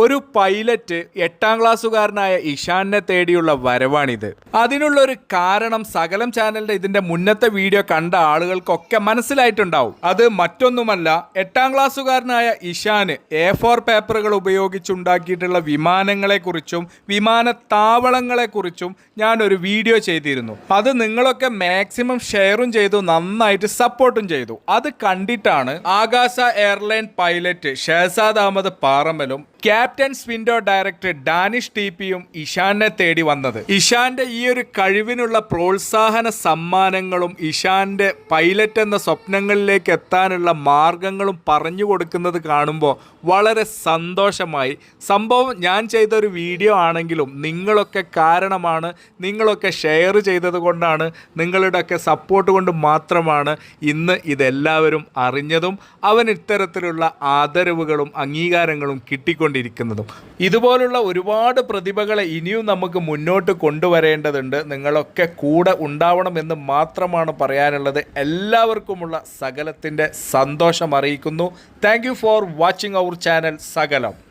ഒരു പൈലറ്റ് എട്ടാം ക്ലാസ്സുകാരനായ ഇഷാനെ തേടിയുള്ള വരവാണിത്. അതിനുള്ള ഒരു കാരണം സകലം ചാനലിന്റെ ഇതിന്റെ മുന്നത്തെ വീഡിയോ കണ്ട ആളുകൾക്കൊക്കെ മനസ്സിലായിട്ടുണ്ടാവും. അത് മറ്റൊന്നുമല്ല എട്ടാം ക്ലാസ്സുകാരനായ ഇഷാന് എ ഫോർ പേപ്പറുകൾ ഉപയോഗിച്ചുണ്ടാക്കിയിട്ടുള്ള വിമാനങ്ങളെക്കുറിച്ചും വിമാനത്താവളങ്ങളെക്കുറിച്ചും ഞാൻ ഒരു വീഡിയോ ചെയ്തിരുന്നു. അത് നിങ്ങളൊക്കെ മാക്സിമം ഷെയറും ചെയ്തു നന്നായിട്ട് സപ്പോർട്ടും ചെയ്തു. അത് കണ്ടിട്ടാണ് Akasa airline pilot Shahzad Ahmed പാറമ്മലും captain's window director Danish T പിയും ഇഷാനെ തേടി വന്നത്. ഇഷാന്റെ ഈ ഒരു കഴിവിനുള്ള പ്രോത്സാഹന സമ്മാനങ്ങളും ഇഷാന്റെ പൈലറ്റ് എന്ന സ്വപ്നങ്ങളിലേക്ക് എത്താനുള്ള മാർഗങ്ങളും പറഞ്ഞു കൊടുക്കുന്നത് കാണുമ്പോൾ വളരെ സന്തോഷമായി. സംഭവം ഞാൻ ചെയ്ത ഒരു വീഡിയോ ആണെങ്കിലും നിങ്ങളൊക്കെ കാരണമാണ് നിങ്ങളൊക്കെ ഷെയർ ചെയ്തത് കൊണ്ടാണ് നിങ്ങളുടെയൊക്കെ സപ്പോർട്ട് കൊണ്ട് മാത്രമാണ് ഇന്ന് ഇതെല്ലാവരും അറിഞ്ഞതും. അവൻ ഇത്തരത്തിലുള്ള ആദരവുകളും അംഗീകാരങ്ങളും കിട്ടിക്കൊണ്ടിരിക്കുന്നതും ഇതുപോലുള്ള ഒരുപാട് പ്രതിഭകളെ ഇനിയും നമുക്ക് മുന്നോട്ട് കൊണ്ടുവരേണ്ടതുണ്ട്. നിങ്ങളൊക്കെ കൂടെ ഉണ്ടാവണമെന്ന് മാത്രമാണ് പറയാനുള്ളത്. എല്ലാവർക്കുമുള്ള സകലത്തിന്റെ സന്തോഷം അറിയിക്കുന്നു. Thank for watching our channel Sakalam.